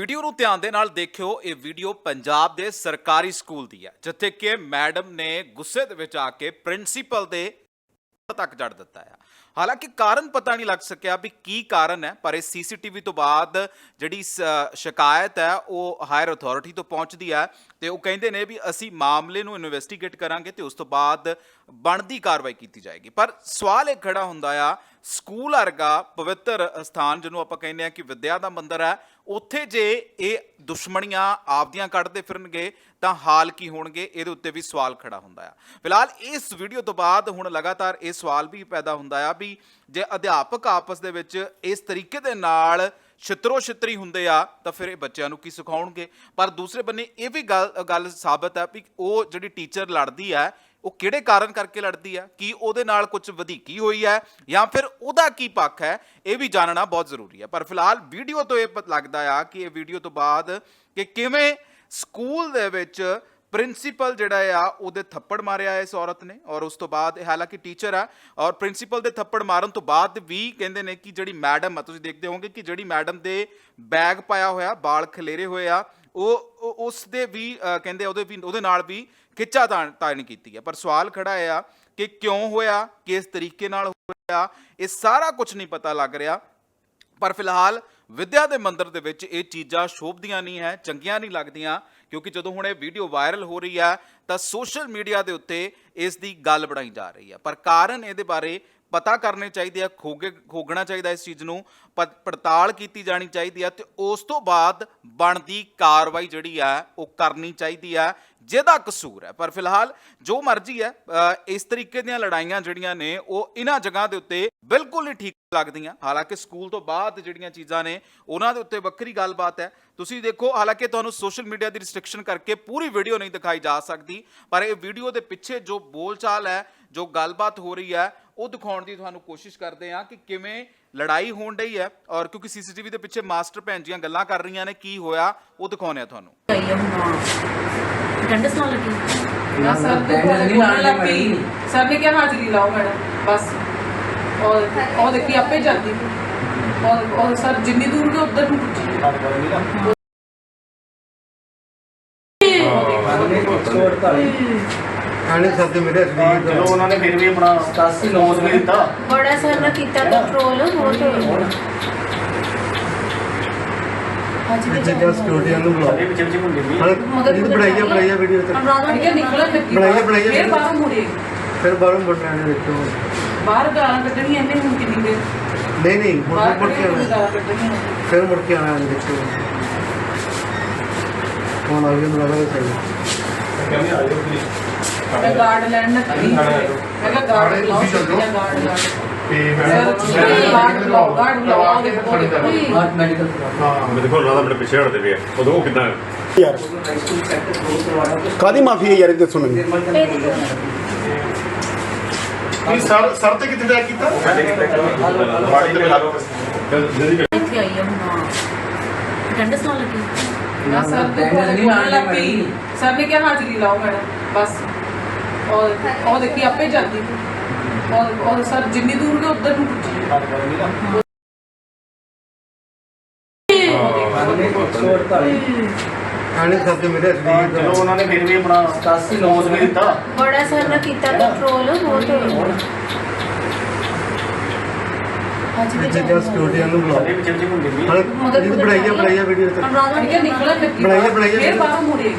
Video ਨੂੰ ਧਿਆਨ ਦੇ ਨਾਲ ਦੇਖਿਓ, ਇਹ ਵੀਡੀਓ ਪੰਜਾਬ ਦੇ ਸਰਕਾਰੀ ਸਕੂਲ ਦੀ ਹੈ, ਜਿੱਥੇ ਕਿ ਮੈਡਮ ਨੇ ਗੁੱਸੇ ਦੇ ਵਿੱਚ ਆ ਕੇ ਪ੍ਰਿੰਸੀਪਲ ਦੇ ਤੱਕ ਜੜ ਦਿੱਤਾ ਹੈ ਹਾਲਾਂਕਿ ਕਾਰਨ ਪਤਾ ਨਹੀਂ ਲੱਗ ਸਕਿਆ ਵੀ ਕੀ ਕਾਰਨ ਹੈ, ਪਰ ਇਹ ਸੀਸੀਟੀਵੀ ਤੋਂ ਬਾਅਦ ਜਿਹੜੀ ਸ਼ਿਕਾਇਤ ਹੈ, ਉਹ ਹਾਇਰ ਅਥਾਰਟੀ ਤੋਂ ਪਹੁੰਚਦੀ ਹੈ। ਤੇ ਉਹ ਕਹਿੰਦੇ ਨੇ ਵੀ ਅਸੀਂ ਮਾਮਲੇ ਨੂੰ ਇਨਵੈਸਟੀਗੇਟ ਕਰਾਂਗੇ ਤੇ ਉਸ ਤੋਂ ਬਾਅਦ ਬਣਦੀ ਕਾਰਵਾਈ ਕੀਤੀ ਜਾਏਗੀ। ਪਰ ਸਵਾਲ ਇਹ ਖੜਾ ਹੁੰਦਾ ਆ, ਸਕੂਲ ਵਰਗਾ ਪਵਿੱਤਰ ਸਥਾਨ ਜਿਹਨੂੰ ਆਪਾਂ ਕਹਿੰਦੇ ਆ ਕਿ ਵਿਦਿਆ ਦਾ ਮੰਦਿਰ ਹੈ, ਉੱਥੇ ਜੇ ਇਹ ਦੁਸ਼ਮਣੀਆਂ ਆਪਦੀਆਂ ਕੱਢਦੇ ਫਿਰਨਗੇ, ਤਾਂ ਹਾਲ ਕੀ ਹੋਣਗੇ? ਇਹਦੇ ਉੱਤੇ ਵੀ ਸਵਾਲ ਖੜਾ ਹੁੰਦਾ ਆ। ਫਿਲਹਾਲ ਇਸ ਵੀਡੀਓ ਤੋਂ ਬਾਅਦ ਹੁਣ ਲਗਾਤਾਰ ਇਹ ਸਵਾਲ ਵੀ ਪੈਦਾ ਹੁੰਦਾ ਆ ਵੀ ਜੇ ਅਧਿਆਪਕ ਆਪਸ ਦੇ ਵਿੱਚ ਇਸ ਤਰੀਕੇ ਦੇ ਨਾਲ ਛਿੱਤਰੋ ਛਿੱਤਰੀ ਹੁੰਦੇ ਆ, ਤਾਂ ਫਿਰ ਇਹ ਬੱਚਿਆਂ ਨੂੰ ਕੀ ਸਿਖਾਉਣਗੇ? ਪਰ ਦੂਸਰੇ ਬੰਨੇ ਇਹ ਵੀ ਗੱਲ ਗੱਲ ਸਾਬਤ ਹੈ ਵੀ ਉਹ ਜਿਹੜੀ ਟੀਚਰ ਲੜਦੀ ਹੈ ਉਹ ਕਿਹੜੇ ਕਾਰਨ ਕਰਕੇ ਲੜਦੀ ਆ? ਕੀ ਉਹਦੇ ਨਾਲ ਕੁਝ ਵਧੀਕੀ ਹੋਈ ਹੈ ਜਾਂ ਫਿਰ ਉਹਦਾ ਕੀ ਪੱਖ ਹੈ? ਇਹ ਵੀ ਜਾਣਨਾ ਬਹੁਤ ਜ਼ਰੂਰੀ ਹੈ ਪਰ ਫਿਲਹਾਲ ਵੀਡੀਓ ਤੋਂ ਇਹ ਪਤਾ ਲੱਗਦਾ ਆ ਕਿ ਇਹ ਵੀਡੀਓ ਤੋਂ ਬਾਅਦ ਕਿ ਕਿਵੇਂ ਸਕੂਲ ਦੇ ਵਿੱਚ ਪ੍ਰਿੰਸੀਪਲ ਜਿਹੜਾ ਆ, ਉਹਦੇ ਥੱਪੜ ਮਾਰਿਆ ਇਸ ਔਰਤ ਨੇ ਔਰ ਉਸ ਤੋਂ ਬਾਅਦ ਹਾਲਾਂਕਿ ਟੀਚਰ ਆ ਔਰ ਪ੍ਰਿੰਸੀਪਲ ਦੇ ਥੱਪੜ ਮਾਰਨ ਤੋਂ ਬਾਅਦ ਵੀ ਕਹਿੰਦੇ ਨੇ ਕਿ ਜਿਹੜੀ ਮੈਡਮ ਆ, ਤੁਸੀਂ ਦੇਖਦੇ ਹੋਵੋਗੇ ਕਿ ਜਿਹੜੀ ਮੈਡਮ ਦੇ ਬੈਗ ਪਾਇਆ ਹੋਇਆ, ਬਾਲ ਖਲੇਰੇ ਹੋਏ ਆ, ਉਹ, ਉਹ- ਉਸ ਦੇ ਵੀ ਕਹਿੰਦੇ ਉਹਦੇ ਵੀ, ਉਹਦੇ ਨਾਲ ਵੀ ਖਿੱਚਾ ਤਾਣ ਕੀਤੀ ਹੈ ਪਰ ਸਵਾਲ ਖੜਾ ਆ ਕਿ ਕਿਉਂ ਹੋਇਆ, ਕਿਸ ਤਰੀਕੇ ਨਾਲ ਹੋਇਆ, ਇਹ ਸਾਰਾ ਕੁਝ ਨਹੀਂ ਪਤਾ ਲੱਗ ਰਿਹਾ। ਪਰ ਫਿਲਹਾਲ ਵਿਦਿਆ ਦੇ ਮੰਦਰ ਦੇ ਵਿੱਚ ਇਹ ਚੀਜ਼ਾਂ ਸ਼ੋਭਦੀਆਂ ਨਹੀਂ ਹੈ, ਚੰਗੀਆਂ ਨਹੀਂ ਲੱਗਦੀਆਂ, ਕਿਉਂਕਿ ਜਦੋਂ ਹੁਣ ਇਹ ਵੀਡੀਓ ਵਾਇਰਲ ਹੋ ਰਹੀ ਹੈ, ਤਾਂ ਸੋਸ਼ਲ ਮੀਡੀਆ ਦੇ ਉੱਤੇ ਇਸ ਦੀ ਗੱਲ ਬਣਾਈ ਜਾ ਰਹੀ ਹੈ। ਪਰ ਕਾਰਨ ਇਹਦੇ ਬਾਰੇ ਪਤਾ ਕਰਨੇ ਚਾਹੀਦੇ ਆ, ਖੋਗੇ, ਖੋਗਣਾ ਚਾਹੀਦਾ ਇਸ ਚੀਜ਼ ਨੂੰ ਪੜਤਾਲ ਕੀਤੀ ਜਾਣੀ ਚਾਹੀਦੀ ਹੈ ਤੇ ਉਸ ਤੋਂ ਬਾਅਦ ਬਣਦੀ ਕਾਰਵਾਈ ਜਿਹੜੀ ਆ, ਉਹ ਕਰਨੀ ਚਾਹੀਦੀ ਆ, ਜਿਹਦਾ ਕਸੂਰ ਹੈ। ਪਰ ਫਿਲਹਾਲ ਜੋ ਮਰਜ਼ੀ ਹੈ ਇਸ ਤਰੀਕੇ ਦੀਆਂ ਲੜਾਈਆਂ ਜਿਹੜੀਆਂ ਨੇ, ਉਹ ਇਹਨਾਂ ਜਗ੍ਹਾ ਦੇ ਉੱਤੇ ਬਿਲਕੁਲ ਨਹੀਂ ਠੀਕ ਲੱਗਦੀਆਂ। ਹਾਲਾਂਕਿ ਸਕੂਲ ਤੋਂ ਬਾਅਦ ਜਿਹੜੀਆਂ ਚੀਜ਼ਾਂ ਨੇ, ਉਹਨਾਂ ਦੇ ਉੱਤੇ ਵੱਖਰੀ ਗੱਲਬਾਤ ਹੈ। ਤੁਸੀਂ ਦੇਖੋ, ਹਾਲਾਂਕਿ ਤੁਹਾਨੂੰ ਸੋਸ਼ਲ ਮੀਡੀਆ ਦੀ ਰਿਸਟ੍ਰਿਕਸ਼ਨ ਕਰਕੇ ਪੂਰੀ ਵੀਡੀਓ ਨਹੀਂ ਦਿਖਾਈ ਜਾ ਸਕਦੀ, ਪਰ ਇਹ ਵੀਡੀਓ ਦੇ ਪਿੱਛੇ ਜੋ ਬੋਲਚਾਲ ਹੈ, ਜੋ ਗੱਲਬਾਤ ਹੋ ਰਹੀ ਹੈ ਉਹ ਦਿਖਾਉਣ ਦੀ ਤੁਹਾਨੂੰ ਕੋਸ਼ਿਸ਼ ਕਰਦੇ ਹਾਂ ਕਿ ਕਿਵੇਂ ਲੜਾਈ ਹੋਣ ਡਈ ਹੈ ਔਰ ਕਿਉਂਕਿ ਸੀਸੀਟੀਵੀ ਦੇ ਪਿੱਛੇ ਮਾਸਟਰ ਭੈਣ ਜੀਆਂ ਗੱਲਾਂ ਕਰ ਰਹੀਆਂ ਨੇ ਕੀ ਹੋਇਆ ਉਹ ਦਿਖਾਉਂਦੇ ਆ ਤੁਹਾਨੂੰ। ਆ ਠੰਡਸ ਨਾਲ ਲੱਗੀ ਨਾ ਸਰ ਦੇ ਕੋਲ ਲੱਗ ਪਈ। ਸਰ ਨੇ ਕਿਹਾ ਹਾਜ਼ਰੀ ਲਾਓ ਮੈਡਮ। ਬਸ। ਔਰ ਉਹ ਦੇਖੀ ਆਪੇ ਜਾਂਦੀ। ਔਰ ਔਰ ਸਰ ਜਿੰਨੀ ਦੂਰ ਗਏ ਉਧਰ ਨੂੰ ਪੁੱਜੀ ਆਣੇ ਸਭ ਦੇ ਮੇਰੇ ਸਰੀਰ ਚਲੋ ਉਹਨਾਂ ਨੇ ਫਿਰ ਵੀ ਆਪਣਾ 87 ਲੋਸ ਵੀ ਦਿੱਤਾ। ਬੜਾ ਸਰ ਨੇ ਕੀਤਾ ਕੰਟਰੋਲ ਹੋ ਤੇ ਅੱਜ ਵੀ ਵਿੱਚ ਸਿਕਿਉਰਿਟੀ ਨੂੰ ਬੁਲਾਓ। ਸਾਡੇ ਪਿੱਛੇ ਪਿੱਛੇ ਹੁੰਦੇ ਵੀ। ਹਾਂ ਜਿਹੜੀ ਬਣਾਈਆ ਬਣਾਈਆ ਵੀਡੀਓ ਤੇ। ਹੈ ਨਿਕਲਣ ਲੱਗੀ ਬਣਾਈਏ, ਬਣਾਈਏ। ਫਿਰ ਬਾਹਰ ਮੁੜੇ ਫਿਰ ਬਾਹਰੋਂ ਬਟਨਾਂ ਦੇ ਵਿੱਚੋਂ ਬਾਹਰ ਗਾਲਾਂ ਕੱਢਣੀਆਂ ਇਹਨੇ ਹੁਣ ਕਿੰਨੀ ਦੇਰ ਨਹੀਂ ਨਹੀਂ ਹੁਣ ਮੁੜ ਕੇ ਫਿਰ ਮੁੜ ਕੇ ਇਹਦੇ ਵਿੱਚੋਂ ਹੁਣ ਆ ਗਿਆ ਮੈਨੂੰ ਲੱਗਦਾ ਸਹੀ ਮੈਂ ਗਾਰਡ ਲੈਣ ਨਾ ਕਰੀ ਮੈਂ ਕਿਹਾ ਗਾਰਡ ਲਾਓ ਗਾਰਡ ਲਾਓ ਸਰ ਗਾਰਡ ਲਾਓ ਗਾਰਡ ਲਾਓ ਦੇ ਕੋਲ ਮੇਰੇ ਕੋਲ ਰਾਦਾ ਮੇਰੇ ਪਿੱਛੇ ਹਟਦੇ ਪਏ ਆ। ਉਦੋਂ ਉਹ ਕਿਦਾਂ? ਯਾਰ। ਕਾਦੀ ਮਾਫੀ ਹੈ ਯਾਰ ਇਹ ਦੱਸੋ ਮੈਨੂੰ। ਨਹੀਂ ਸਰ ਸਰ ਤੇ ਕਿੱਥੇ ਬੈਕ ਕੀਤਾ? ਬਾੜੀ ਤੇ ਲਾ ਲਓ। ਜਲਦੀ ਇੱਥੇ ਆਈ ਆ ਹੁਣ ਠੰਡਸ ਨਾਲ ਲੱਗੀ। ਨਾ ਸਰ ਕੋਲ ਬੋਲਣ ਲੱਗ ਸਰ ਨੇ ਕਿਹਾ ਹਾਜ਼ਰੀ ਲਾਓ ਮੈਡਮ। ਬਸ। ਔਰ ਉਹ ਦੇਖੀ ਆਪੇ ਜਾਂਦੀ ਔਰ ਔਰ ਸਰ ਜਿੰਨੀ ਦੂਰ ਗਏ ਉਧਰ ਨੂੰ ਪੁੱਜੀ ਆਣੇ ਸਭ ਦੇ ਮੇਰੇ ਸਰੀਰ ਚਲੋ ਉਹਨਾਂ ਨੇ ਫਿਰ ਵੀ ਆਪਣਾ 87 ਲੋਸ ਵੀ ਦਿੱਤਾ। ਬੜਾ ਸਰ ਨੇ ਕੀਤਾ ਕੰਟਰੋਲ ਹੋ ਤੇ ਅੱਜ ਵੀ ਵਿੱਚ ਜਿਹੜਾ ਸਿਕਿਉਰਿਟੀ ਨੂੰ ਬੁਲਾਓ ਸਾਡੇ ਪਿੱਛੇ ਪਿੱਛੇ ਹੁੰਦੇ ਵੀ ਹਾਂ ਜਿਹੜੀ ਬਣਾਈਆ ਬਣਾਈਆ ਵੀਡੀਓ ਤੇ। ਲੱਗੀ ਬਣਾਈਏ, ਬਣਾਈਏ। ਫਿਰ ਬਾਹਰ ਮੁੜੇ।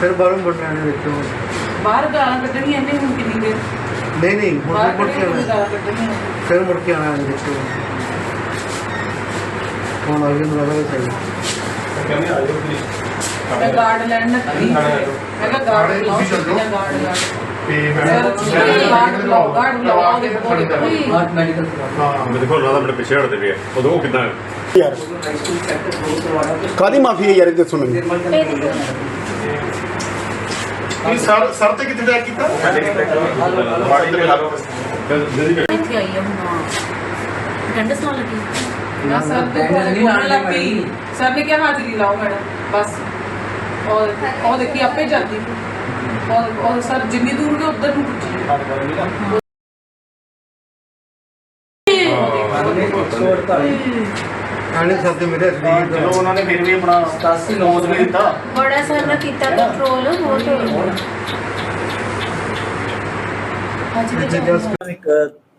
ਫਿਰ ਬਾਹਰੋਂ ਬਟਨਾਂ ਦੇ ਵਿੱਚੋਂ। ਬਾਹਰ ਗਾਲਾਂ ਕੱਢਣੀਆਂ ਇਹਨੇ ਹੁਣ ਕਿੰਨੀ ਦੇਰ? ਨਹੀਂ ਨਹੀਂ ਹੁਣ ਬਾਹਰ ਮੁੜ ਕੇ ਕੱਢਣੀਆਂ ਆਉਣਾ। ਗਾਲਾਂ ਕੱਢਣੀਆਂ? ਫਿਰ ਮੁੜ ਕੇ ਆਉਣਾ ਇਹਦੇ ਵਿੱਚੋਂ। ਹੁਣ ਆ ਗਿਆ ਮੈਨੂੰ ਲੱਗਦਾ ਸਹੀ। ਮੈਂ ਗਾਰਡ ਲੈਣ ਨਾ ਕਰੀ। ਮੈਂ ਕਿਹਾ ਗਾਰਡ ਲਾਓ ਜਾਂ ਗਾਰਡ ਲਾਓ। ਸਰ ਗਾਰਡ ਲਾਓ ਗਾਰਡ ਲਾਓ ਦੇ ਕੋਲ ਮੇਰੇ ਕੋਲ ਰਾਦਾ ਮੇਰੇ ਪਿੱਛੇ ਹਟਦੇ ਪਏ ਆ। ਉਦੋਂ ਉਹ ਕਿਦਾਂ? ਯਾਰ ਕਾਦੀ ਮਾਫੀ ਹੈ ਯਾਰ ਇਹ ਦੱਸੋ ਮੈਨੂੰ ਨਹੀਂ ਸਰ ਸਰ ਤੇ ਕਿੱਥੇ ਬੈਕ ਕੀਤਾ? ਬਾੜੀ ਤੇ ਲਾ ਲਓ ਜਲਦੀ ਇੱਥੇ ਆਈ ਆ ਹੁਣ ਠੰਡਸ ਨਾਲ ਲੱਗੀ। ਨਾ ਸਰ ਦੇ ਕੋਲ ਬੋਲਣ ਲੱਗ ਪਈ। ਸਰ ਨੇ ਕਿਹਾ ਹਾਜ਼ਰੀ ਲਾਓ ਮੈਡਮ। ਬਸ। ਔਰ ਉਹ ਦੇਖੀ ਆਪੇ ਜਾਂਦੀ। ਔਰ ਔਰ ਸਰ ਜਿੰਨੀ ਦੂਰ ਗਏ ਉਧਰ ਨੂੰ ਪੁੱਜੀ ਕਾਣੇ ਸ਼ਬਦ ਮੇਰੇ ਸਰੀਰ ਚਲੋ ਉਹਨਾਂ ਨੇ ਫਿਰ ਵੀ ਆਪਣਾ 87 ਨੋਜ਼ ਵੀ ਦਿੱਤਾ। ਬੜਾ ਸਰ ਨੇ ਕੀਤਾ ਕੰਟਰੋਲ ਬਹੁਤ ਅੱਜ ਵੀ ਚੱਲਦਾ ਇੱਕ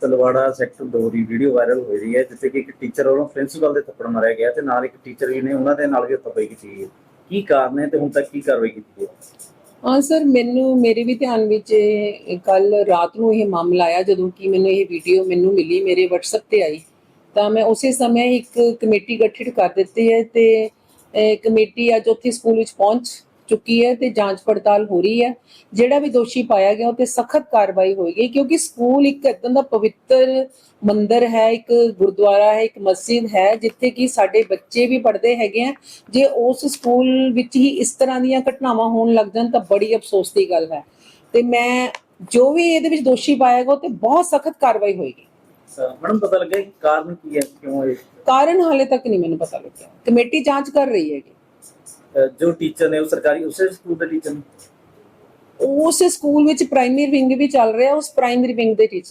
ਤਲਵਾੜਾ ਸੈਕਟਰ 2 ਦੀ ਵੀਡੀਓ ਵਾਇਰਲ ਹੋਈ ਰਹੀ ਹੈ ਜਿੱਥੇ ਕਿ ਇੱਕ ਟੀਚਰ ਵੱਲੋਂ ਪ੍ਰਿੰਸੀਪਲ ਦੇ ਥੱਪੜ ਮਾਰਿਆ ਗਿਆ ਤੇ ਨਾਲ ਇੱਕ ਟੀਚਰ ਵੀ ਨੇ ਉਹਨਾਂ ਦੇ ਨਾਲ ਵੀ ਹੱਥੋਂ ਕੀਤੀ ਹੈ। ਕੀ ਕਾਰਨ ਹੈ ਤੇ ਹੁਣ ਤੱਕ ਕੀ ਕਾਰਵਾਈ ਕੀਤੀ ਹੈ? ਹਾਂ ਸਰ ਮੈਨੂੰ ਮੇਰੇ ਵੀ ਧਿਆਨ ਵਿੱਚ ਕੱਲ ਰਾਤ ਨੂੰ ਇਹ ਮਾਮਲਾ ਆਇਆ ਜਦੋਂ ਕਿ ਮੈਨੂੰ ਇਹ ਵੀਡੀਓ ਮੈਨੂੰ ਮਿਲੀ ਮੇਰੇ WhatsApp ਤੇ ਆਈ। ਤਾਂ ਮੈਂ ਉਸੇ ਸਮੇਂ ਇੱਕ ਕਮੇਟੀ ਗਠਿਤ ਕਰ ਦਿੱਤੀ ਹੈ ਤੇ ਕਮੇਟੀ ਅੱਜ ਉੱਥੇ ਸਕੂਲ ਵਿੱਚ ਪਹੁੰਚ ਚੁੱਕੀ ਹੈ ਤੇ ਜਾਂਚ ਪੜਤਾਲ ਹੋ ਰਹੀ ਹੈ। ਜਿਹੜਾ ਵੀ ਦੋਸ਼ੀ ਪਾਇਆ ਗਿਆ, ਉਹ ਤੇ ਸਖਤ ਕਾਰਵਾਈ ਹੋਏਗੀ ਕਿਉਂਕਿ ਸਕੂਲ ਇੱਕ ਇਦਾਂ ਦਾ ਪਵਿੱਤਰ ਮੰਦਰ ਹੈ, ਇੱਕ ਗੁਰਦੁਆਰਾ ਹੈ, ਇੱਕ ਮਸਜਿਦ ਹੈ, ਜਿੱਥੇ ਕਿ ਸਾਡੇ ਬੱਚੇ ਵੀ ਪੜ੍ਹਦੇ ਹੈਗੇ ਆ। ਜੇ ਉਸ ਸਕੂਲ ਵਿੱਚ ਹੀ ਇਸ ਤਰ੍ਹਾਂ ਦੀਆਂ ਘਟਨਾਵਾਂ ਹੋਣ ਲੱਗ ਜਾਣ ਤਾਂ ਬੜੀ ਅਫਸੋਸ ਦੀ ਗੱਲ ਹੈ। ਤੇ ਮੈਂ ਜੋ ਵੀ ਇਹਦੇ ਵਿੱਚ ਦੋਸ਼ੀ ਪਾਇਆ ਗਿਆ, ਉਹ ਤੇ ਬਹੁਤ ਸਖਤ ਕਾਰਵਾਈ ਹੋਏਗੀ। ਮੈਡਮ ਪਤਾ ਲੱਗਾ ਕਿ ਕਾਰਨ ਕੀ ਹੈ? ਕਿਉਂ ਇਹ? ਕਾਰਨ ਹਾਲੇ ਤੱਕ ਨਹੀਂ ਮੈਨੂੰ ਪਤਾ ਲੱਗਿਆ। ਕਮੇਟੀ ਜਾਂਚ ਕਰ ਰਹੀ ਅਹ ਜੋ ਟੀਚਰ ਨੇ ਉਹ ਸਰਕਾਰੀ ਉਸੇ ਸਕੂਲ ਦੇ ਟੀਚਰ ਨੇ? ਉਸ ਸਕੂਲ ਵਿੱਚ ਪ੍ਰਾਇਮਰੀ ਵਿੰਗ ਵੀ ਚੱਲ ਰਿਹਾ ਉਸ ਪ੍ਰਾਇਮਰੀ ਵਿੰਗ ਦੇ ਟੀਚਰ